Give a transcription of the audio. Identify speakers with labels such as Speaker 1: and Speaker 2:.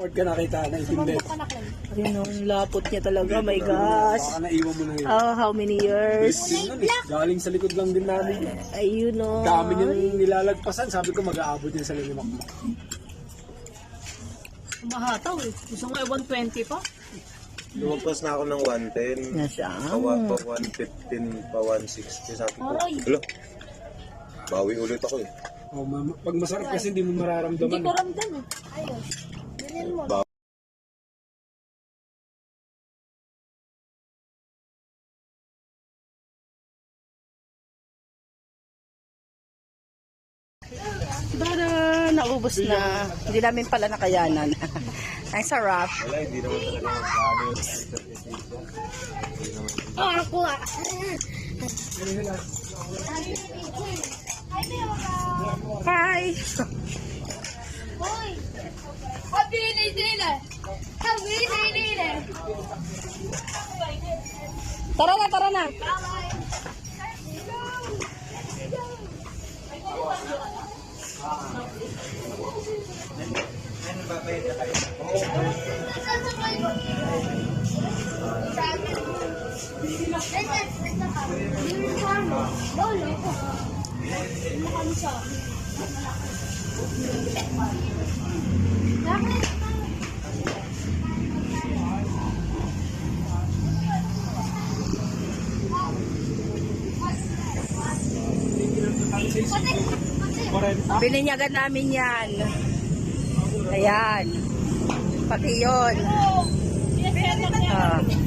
Speaker 1: Pag ka nakita, naintindi.
Speaker 2: Ayun, oh, ang lapot niya talaga. My gosh.
Speaker 1: Baka naiwan mo na yun.
Speaker 2: Oh, how many years?
Speaker 1: Nun eh. Galing sa likod lang din namin.
Speaker 2: Ayun, oh.
Speaker 1: Dami niyang nilalagpasan. Sabi ko mag-aabot din sa lilimak mo.
Speaker 2: Mahataw eh. Gusto nga 120 pa?
Speaker 3: Lumagpas na ako ng 110.
Speaker 2: Yan siya.
Speaker 3: Pawa pa 115 pa 160. Sabi ko, alo, bawi ulit ako eh.
Speaker 1: Oh, ma- pag masarap kasi hindi mo mararamdaman. eh.
Speaker 2: ramdam eh.
Speaker 3: Bawi.
Speaker 2: Tada! Naubos na. Hindi namin pala nakayanan. Ang sarap.
Speaker 3: Wala, hindi naman talaga.
Speaker 4: Oh, ako ah.
Speaker 2: Hi! Tara na, tara na. Bininyagan namin yan. Ayan. Pati yun. Ah.